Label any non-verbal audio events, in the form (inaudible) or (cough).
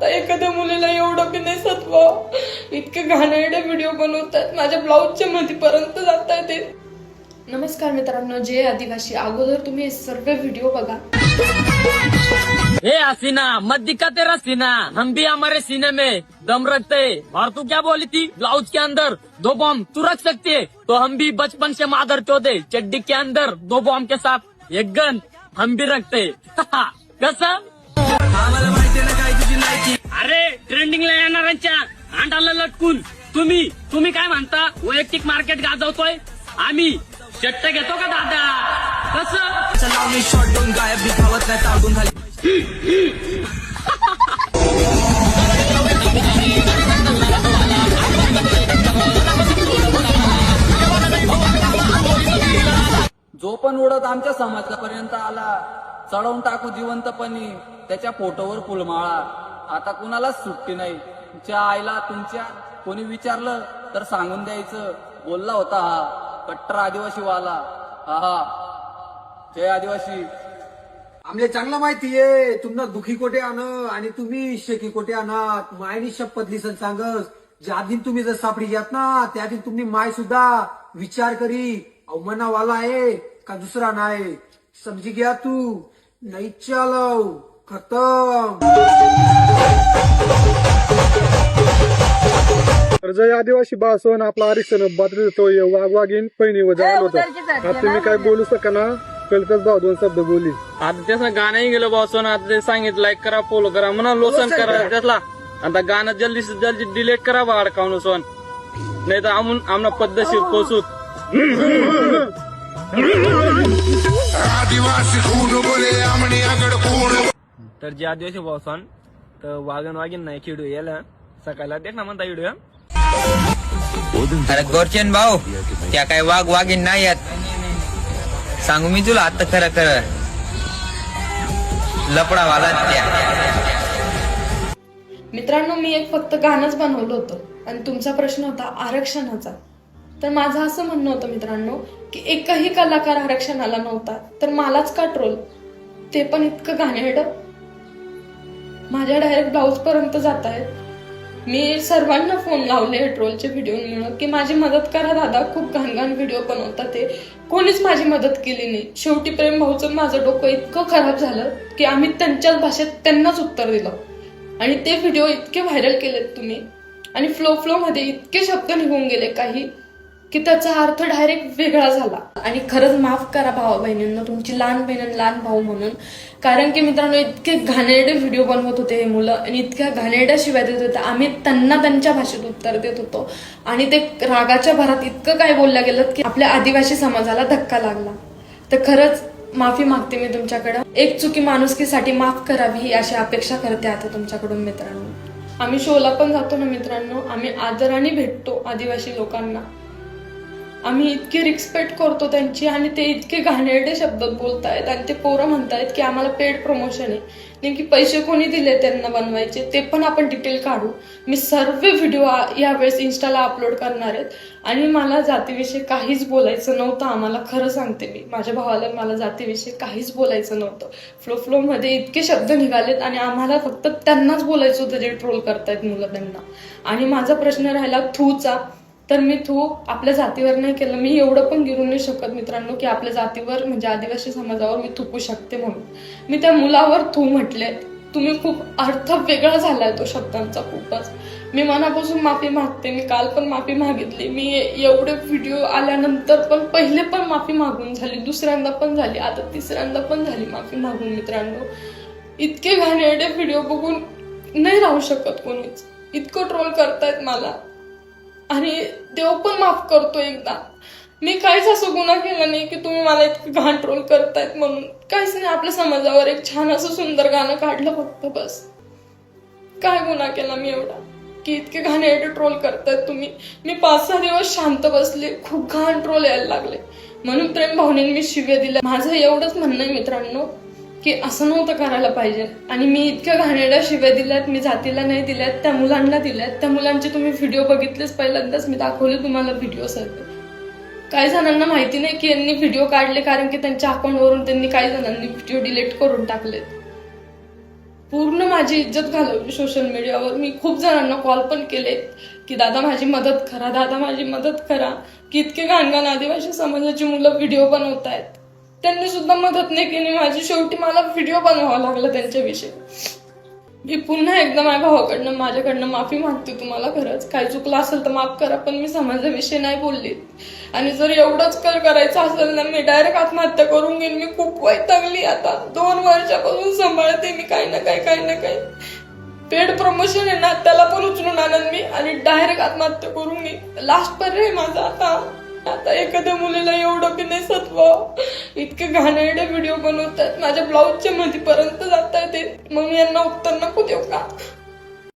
आता एखाद्या मुलीला एवढं बी नाही सत्व. इतके घाणेरडे व्हिडिओ बनवतात. माझ्या ब्लाऊजच्या मधीपर्यंत जात आहे ते. नमस्कार मित्रांनो जे आदिवासी अगोदर तुम्ही सर्व व्हिडिओ बघा. हे हसीना मत दिक्कत तेरा सिना हम भी हमारे सीने में दम रखते हैं। और तू क्या बोली थी? ब्लाउज के अंदर दो बॉम्ब तू रख सकती है? तो हम भी बचपन से मादर चौधे चड्डी के अंदर दो बॉम्ब के साथ. एक गन हम भी रखते. (laughs) हैं। कसं अरे ट्रेंडिंगला येणाऱ्यांच्या अंडाला लटकून. तुम्ही तुम्ही काय म्हणता? वैयक्तिक मार्केट गाजवतोय? आम्ही चट्ट घेतो का दादा? कसं? चला मी शॉट दोन गायब दिखावत नाही ताडून खाली. जो पण उडत आमच्या समाजापर्यंत आला चढवून टाकू जिवंतपणी त्याच्या फोटोवर फुलमाळा. आता कुणालाच सुट्टी नाही. तुमच्या आईला तुमच्या कोणी विचारलं तर सांगून द्यायचं. बोलला होता हा. कट्टर आदिवासी वाला. हा हा. जय आदिवासी. आमले चांगलं माहितीये तुमना दुखी कोटे आण आणि तुम्ही शेकी कोटे आणत मायनी शपथ लिसन सांगस. ज्या दिन तुम्ही जर सापडी जात ना त्या दिन तुम्ही माय सुद्धा विचार करी. अवमानावाला आहे का दुसरा नाही? समजी घ्या तू. नाही चालव. तर जय आदिवासी बासन आपला आरक्षण बातरी देतोय वाघवागीन पहिणी व जायला होता. आता तुम्ही काय बोलू शका ना? कळतच भाऊ दोन शब्द बोली. आता त्याचं गाणंही गेलं बॉसन आता ते सांगितलं लाईक करा फॉलो करा म्हणा लोसन करा त्यातला. आता गाणं जल्दी से जल्दी डिलीट करा बा अडकावून सोन नाही तर आम्ही आमना पद्धतशीर पोचूत आदिवासी खून बोले आमणी आगड खून तर जे आदिवासी बॉसन तर वागण वागीन नाही खेळू याला. सकाळला देख ना म्हणता व्हिडिओ अरे गोरचन भाऊ त्या काय वाघ वाघीन नाही आहेत. सांगू मी तुला आता खरं खरं. लपडा वाला त्या. मित्रांनो मी एक फक्त गाणंच बनवलं होतं आणि तुमचा प्रश्न होता आरक्षणाचा. तर माझं असं म्हणणं होतं मित्रांनो की एकही कलाकार आरक्षणाला नव्हता तर मलाच का ट्रोल ते पण इतकं घाणेरडं. माझ्या डायरेक्ट ब्लाऊज पर्यंत जात आहेत मी सर्वांना फोन लावले ट्रोलचे मिळून की माझी मदत करा दादा खूप घाण घाण व्हिडिओ बनवतात ते. कोणीच माझी मदत केली नाही. शेवटी प्रेम भाऊचं माझं डोकं इतकं खराब झालं की आम्ही त्यांच्याच भाषेत त्यांनाच उत्तर दिलं. आणि ते व्हिडिओ इतके व्हायरल केलेत तुम्ही. आणि फ्लो फ्लो मध्ये इतके शब्द निघून गेले काही. की त्याचा अर्थ डायरेक्ट वेगळा झाला. आणि खरंच माफ करा भावा बहिणींना तुमची लहान बहीण आणि लहान भाऊ म्हणून. कारण की मित्रांनो इतके घाणेरडे व्हिडिओ बनवत होते हे मुलं आणि इतक्या घाणेरड्या शिवाय देत होते. आम्ही त्यांना त्यांच्या भाषेत उत्तर देत होतो. आणि ते रागाच्या भरात इतकं काय बोलल्या गेलं की आपल्या आदिवासी समाजाला धक्का लागला. तर खरंच माफी मागते मी तुमच्याकडं. एक चुकी माणुसकीसाठी माफ करावी ही अशी अपेक्षा करते आता तुमच्याकडून मित्रांनो. आम्ही शोला पण जातो ना मित्रांनो. आम्ही आदराने भेटतो आदिवासी लोकांना. आम्ही इतकी रिस्पेक्ट करतो त्यांची आणि ते इतके घाणेरडे शब्द बोलतायत आणि ते पोरं म्हणतायत की आम्हाला पेड प्रमोशन आहे. नेमकी पैसे कोणी दिले त्यांना बनवायचे? ते पण आपण डिटेल काढू. मी सर्व व्हिडिओ यावेळेस इन्स्टाला अपलोड करणार आहेत. आणि मला जातीविषयी काहीच बोलायचं नव्हतं. आम्हाला खरं सांगते मी. माझ्या भावाला मला जातीविषयी काहीच बोलायचं नव्हतं. फ्लो फ्लोमध्ये इतके शब्द निघालेत आणि आम्हाला फक्त त्यांनाच बोलायचं होतं जे ट्रोल करतायत मुलं त्यांना. आणि माझा प्रश्न राहिला थूचा तर मी थू आपल्या जातीवर नाही केलं. मी एवढं पण गिरू नाही शकत मित्रांनो की आपल्या जातीवर म्हणजे आदिवासी समाजावर मी थुकू शकते म्हणून. मी त्या मुलावर थू म्हटले. तुम्ही खूप अर्थ वेगळा झालाय तो शब्दांचा खूपच. मी मनापासून माफी मागते. मी काल पण माफी मागितली. मी एवढे व्हिडिओ आल्यानंतर पण पहिले पण माफी मागून झाली. दुसऱ्यांदा पण झाली. आता तिसऱ्यांदा पण झाली माफी मागून मित्रांनो. इतके घाणेरडे व्हिडिओ बघून नाही राहू शकत कोणीच. इतकं ट्रोल करतायत मला. आणि देव पण माफ करतो एकदा. मी काहीच असं गुन्हा केला नाही की तुम्ही मला इतकं घाण ट्रोल करतायत म्हणून. काहीच नाही आपल्या समाजावर एक छान असं सुंदर गाणं काढलं फक्त बस. काय गुन्हा केला मी एवढा? की इतके घाणेरडे ट्रोल करतायत तुम्ही. मी पाच सहा दिवस शांत बसले खूप घाण ट्रोल यायला लागले. म्हणून प्रेम भावनेने मी शिव्या दिल्या. माझं एवढंच म्हणणं आहे मित्रांनो. की असं नव्हतं करायला पाहिजे. आणि मी इतक्या घाणेरड्या शिव्या दिल्यात मी जातीला नाही दिल्यात त्या मुलांना दिल्यात. त्या मुलांचे तुम्ही व्हिडिओ बघितलेच पहिल्यांदाच मी दाखवले तुम्हाला व्हिडिओ सर्व काही जणांना माहिती नाही की यांनी व्हिडिओ काढले कारण की त्यांच्या अकाउंटवरून त्यांनी काही जणांनी व्हिडिओ डिलीट करून टाकलेत. पूर्ण माझी इज्जत घालवली सोशल मीडियावर मी खूप जणांना कॉल पण केले की दादा माझी मदत करा दादा माझी मदत करा. की इतके घाणघाण आदिवासी समाजाची मुलं व्हिडिओ बनवत आहेत त्यांनी सुद्धा मदत नाही केली. माझी शेवटी मला व्हिडिओ बनवावा लागला त्यांच्याविषयी. मी पुन्हा एकदा माझ्या भावाकडनं माझ्याकडनं माफी मागते तुम्हाला खरंच. काही चुकलं असेल तर माफ करा पण मी समाजाविषयी नाही बोलली. आणि जर एवढंच कर करायचं असेल ना मी डायरेक्ट आत्महत्या करून घेईन. मी खूप वैतागली आता. दोन वर्षापासून सांभाळते मी काही ना काही काही ना काही. पेड प्रमोशन आहे ना त्याला पण उचलून आणन मी आणि डायरेक्ट आत्महत्या करून घेईन. लास्ट पर्याय माझा आता. आता एखाद्या मुलीला एवढं बी नाही सत्व. इतके घाणेरडे व्हिडिओ बनवतात. माझ्या ब्लाऊजच्या मध्ये पर्यंत जात ते मग यांना उत्तर नको देऊ का?